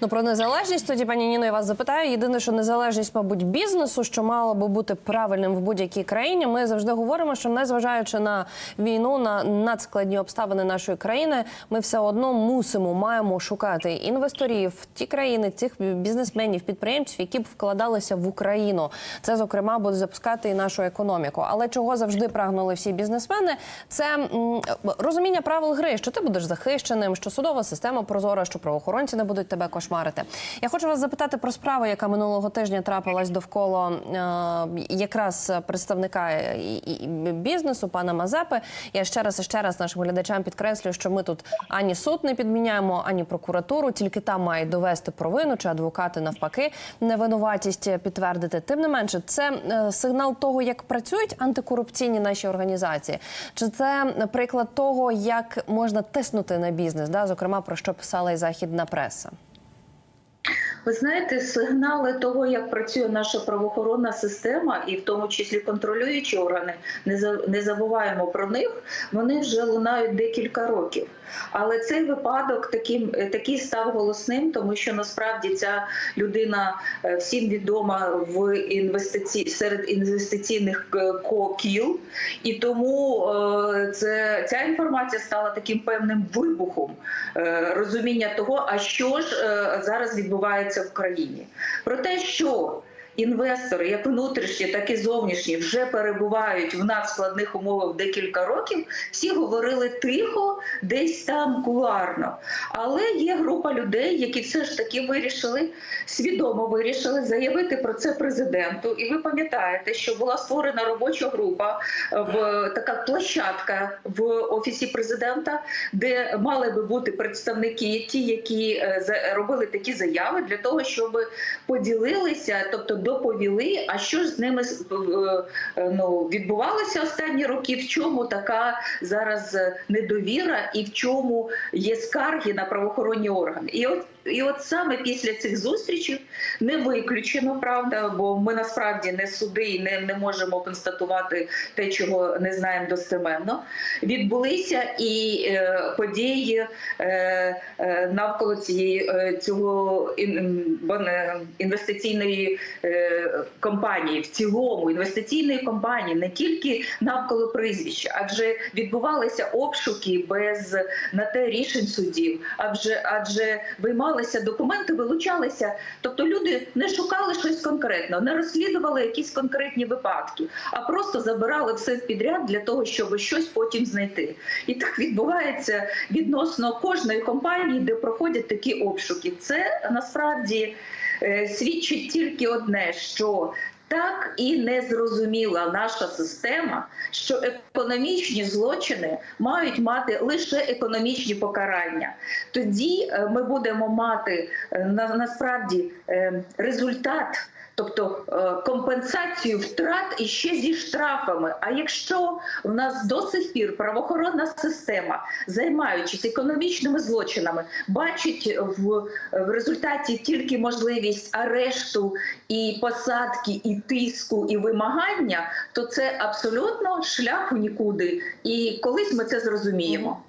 Ну про незалежність тоді, пані Ніно, я вас запитаю. Єдине, що незалежність, мабуть, бізнесу, що мало би бути правильним в будь-якій країні. Ми завжди говоримо, що незважаючи на війну, на надскладні обставини нашої країни, ми все одно мусимо маємо шукати інвесторів, ті країни, цих бізнесменів, підприємців, які б вкладалися в Україну. Це зокрема буде запускати і нашу економіку. Але чого завжди прагнули всі бізнесмени, це розуміння правил гри, що ти будеш захищеним, що судова система прозора, що правоохоронці не будуть тебе кошмарити. Я хочу вас запитати про справу, яка минулого тижня трапилась довкола е, якраз представника бізнесу, пана Мазепи. Я ще раз і ще раз нашим глядачам підкреслюю, що ми тут ані суд не підміняємо, ані прокуратуру, тільки там мають довести провину, чи адвокати навпаки невинуватість підтвердити. Тим не менше, це е, сигнал того, як працюють антикорупційні наші організації, чи це приклад того, як можна тиснути на бізнес, да, зокрема про що писала і західна преса. Ви знаєте, сигнали того, як працює наша правоохоронна система, і в тому числі контролюючі органи, не за- не забуваємо про них. Вони вже лунають декілька років. Але цей випадок таким такий став голосним, тому що насправді ця людина е, всім відома в інвестиці серед інвестиційних е, кокіл, і тому е, це ця інформація стала таким певним вибухом розуміння того, а що ж зараз відбувається в країні. Про те, що інвестори, як внутрішні, так і зовнішні, вже перебувають в надскладних умовах декілька років. Всі говорили тихо, десь там кулуарно. Але є група людей, які все ж таки вирішили свідомо вирішили заявити про це президенту. І ви пам'ятаєте, що була створена робоча група в така площадка в офісі президента, де мали би бути представники, ті, які е, робили такі заяви, для того, щоб поділилися, тобто доповіли, а що ж з ними е, е, ну, відбувалося останні роки, в чому така зараз е, недовіра і в чому є скарги на правоохоронні органи. І от і от саме після цих зустрічей не виключено, правда, бо ми насправді не суди і не, не можемо констатувати те, чого не знаємо достеменно. Відбулися і е, події е, е, навколо цієї е, цього ін, е, інвестиційної е, компанії, в цілому інвестиційної компанії, не тільки навколо прізвища, адже відбувалися обшуки без на те рішень судів, адже адже виймалися документи, вилучалися. Тобто люди не шукали щось конкретно, не розслідували якісь конкретні випадки, а просто забирали все підряд для того, щоб щось потім знайти. І так відбувається відносно кожної компанії, де проходять такі обшуки. Це насправді е, свідчить тільки одне, що так і не зрозуміла наша система, що економічні злочини мають мати лише економічні покарання. Тоді е, ми будемо мати е, насправді е, результат. Тобто е, компенсацію втрат і ще зі штрафами. А якщо в нас до сих пір правоохоронна система, займаючись економічними злочинами, бачить в, в результаті тільки можливість арешту і посадки, і тиску, і вимагання, то це абсолютно шлях в нікуди. І колись ми це зрозуміємо.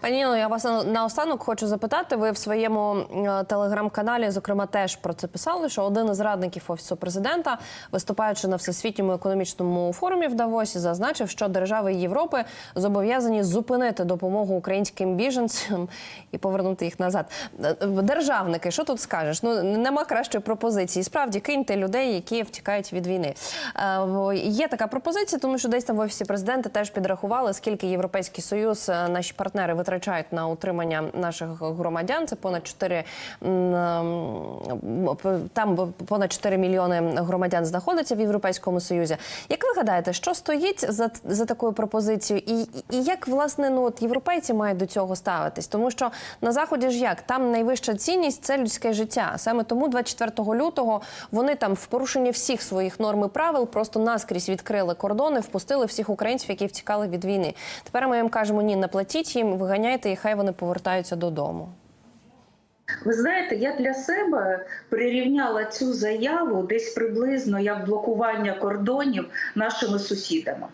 Пані Ніно, я вас наостанок хочу запитати. Ви в своєму е, телеграм-каналі, зокрема, теж про це писали, що один із радників офісу президента, виступаючи на всесвітньому економічному форумі в Давосі, зазначив, що держави Європи зобов'язані зупинити допомогу українським біженцям і повернути їх назад. Е, Державники, що тут скажеш? Ну нема кращої пропозиції. Справді киньте людей, які втікають від війни. Е, Є така пропозиція, тому що десь там в офісі президента теж підрахували, скільки європейський союз, е, наші партнери витрачають на утримання наших громадян. Це понад 4, м, м, там понад 4 мільйони громадян знаходиться в Європейському Союзі. Як ви гадаєте, що стоїть за, за такою пропозицією, і, і як власне ну от європейці мають до цього ставитись? Тому що на заході ж як там найвища цінність це людське життя. Саме тому 24 лютого вони там в порушення всіх своїх норм і правил просто наскрізь відкрили кордони, впустили всіх українців, які втікали від війни. Тепер ми їм кажемо: ні, не платіть їм, виганяйте, і хай вони повертаються додому. Ви знаєте, я для себе прирівняла цю заяву десь приблизно як блокування кордонів нашими сусідами.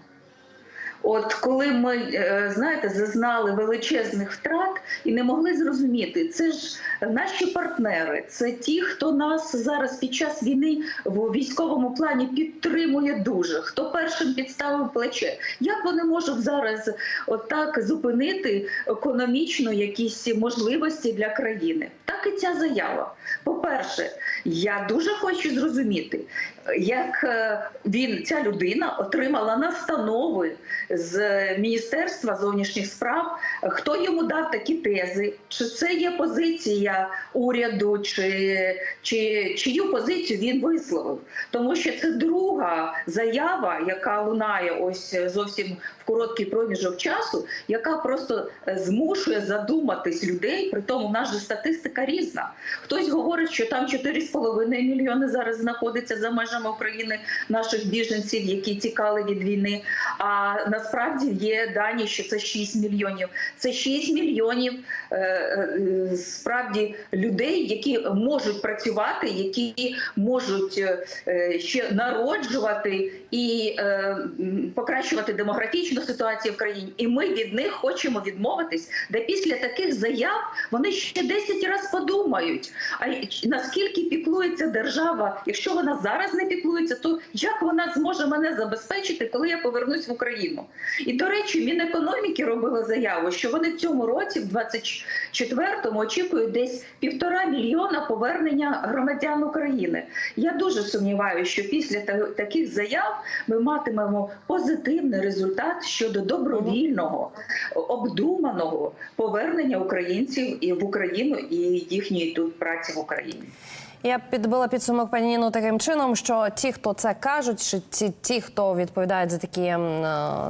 От коли ми е, знаєте, зазнали величезних втрат і не могли зрозуміти, це ж наші партнери, це ті, хто нас зараз під час війни в військовому плані підтримує дуже. Хто першим підставив плече? Як вони можуть зараз отак зупинити економічно якісь можливості для країни? Так і ця заява. По-перше, я дуже хочу зрозуміти, як е, він, ця людина, отримала настанови з Міністерства зовнішніх справ, хто йому дав такі тези, чи це є позиція уряду, чи, чи чию позицію він висловив. Тому що це друга заява, яка лунає ось зовсім в короткий проміжок часу, яка просто е, змушує задуматись людей. При тому в нас же статистика різна. Хтось говорить, що там 4,5 мільйони зараз знаходиться за межами України наших біженців, які тікали від війни. А насправді є дані, що це 6 мільйонів. Це 6 мільйонів е, е, справді людей, які можуть працювати, які можуть е, ще народжувати і покращувати демографічну ситуацію в країні. І ми від них хочемо відмовитись, де після таких заяв вони ще 10 разів подумають. А наскільки піклується держава, якщо вона зараз не піклується, то як вона зможе мене забезпечити, коли я повернусь в Україну? І до речі, Мінекономіки робила заяву, що вони в цьому році, в 24-му, очікують десь півтора мільйона повернення громадян України. Я дуже сумніваюся, що після таких заяв ми матимемо позитивний результат щодо добровільного, обдуманого повернення українців в Україну і їхньої тут праці в Україні. Я підбила підсумок пані Ніно таким чином, що ті, хто це кажуть, чи ті, ті, хто відповідають за такі е,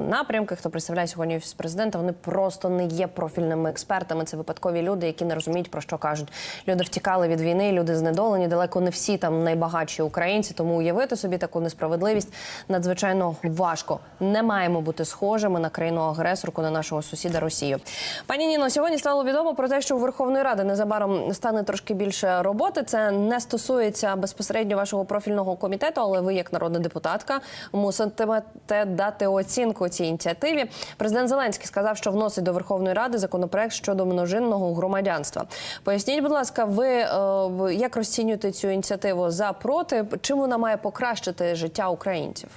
напрямки, хто представляє сьогодні офіс президента, вони просто не є профільними експертами. Це випадкові люди, які не розуміють про що кажуть. Люди втікали від війни, люди знедолені. Далеко не всі там найбагатші українці. Тому уявити собі таку несправедливість надзвичайно важко. Не маємо бути схожими на країну агресорку на нашого сусіда Росію. Пані Ніно, сьогодні стало відомо про те, що у Верховної Ради незабаром стане трошки більше роботи. Це не стосується безпосередньо вашого профільного комітету, але ви, як народна депутатка, муситимете дати оцінку цій ініціативі. Президент Зеленський сказав, що вносить до Верховної Ради законопроект щодо множинного громадянства. Поясніть, будь ласка, ви е, як розцінюєте цю ініціативу за проти? Чим вона має покращити життя українців?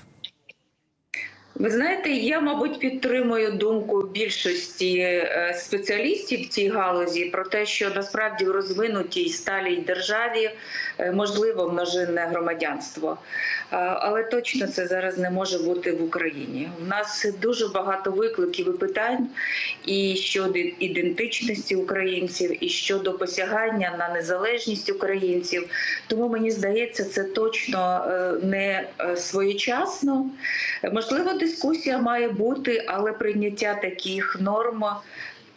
Ви знаєте, я, мабуть, підтримую думку більшості е, спеціалістів в цій галузі про те, що насправді в розвинутій сталій державі е, можливо множинне громадянство. Е, Але точно це зараз не може бути в Україні. У нас дуже багато викликів і питань і щодо ідентичності українців, і щодо посягання на незалежність українців. Тому мені здається, це точно не своєчасно. Можливо, дискусія має бути, але прийняття таких норм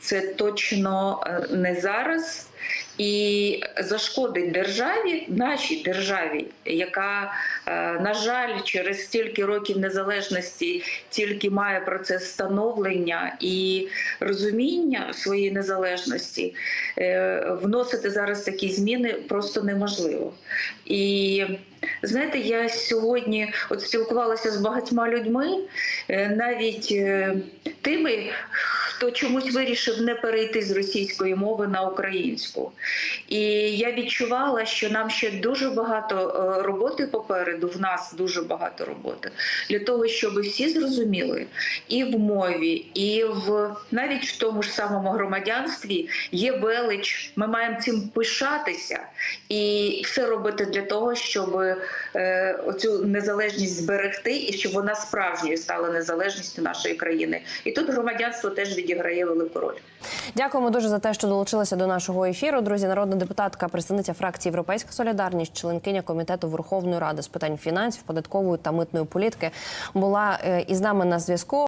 це точно е, не зараз. І зашкодить державі, нашій державі, яка, е, на жаль, через стільки років незалежності тільки має процес становлення і розуміння своєї незалежності, е, вносити зараз такі зміни просто неможливо. І знаєте, я сьогодні от спілкувалася з багатьма людьми, е, навіть тими, хто чомусь вирішив не перейти з російської мови на українську. І я відчувала, що нам ще дуже багато е, роботи попереду. В нас дуже багато роботи для того, щоб всі зрозуміли і в мові, і в навіть в тому ж самому громадянстві є велич. Ми маємо цим пишатися і все робити для того, щоб е, оцю незалежність зберегти і щоб вона справжньою стала незалежністю нашої країни. І тут громадянство теж відіграє велику роль. Дякуємо дуже за те, що долучилися до нашого ефіру. Друзі, народна депутатка, представниця фракції Європейська Солідарність, членкиня комітету Верховної Ради з питань фінансів, податкової та митної політики, була е, із нами на зв'язку.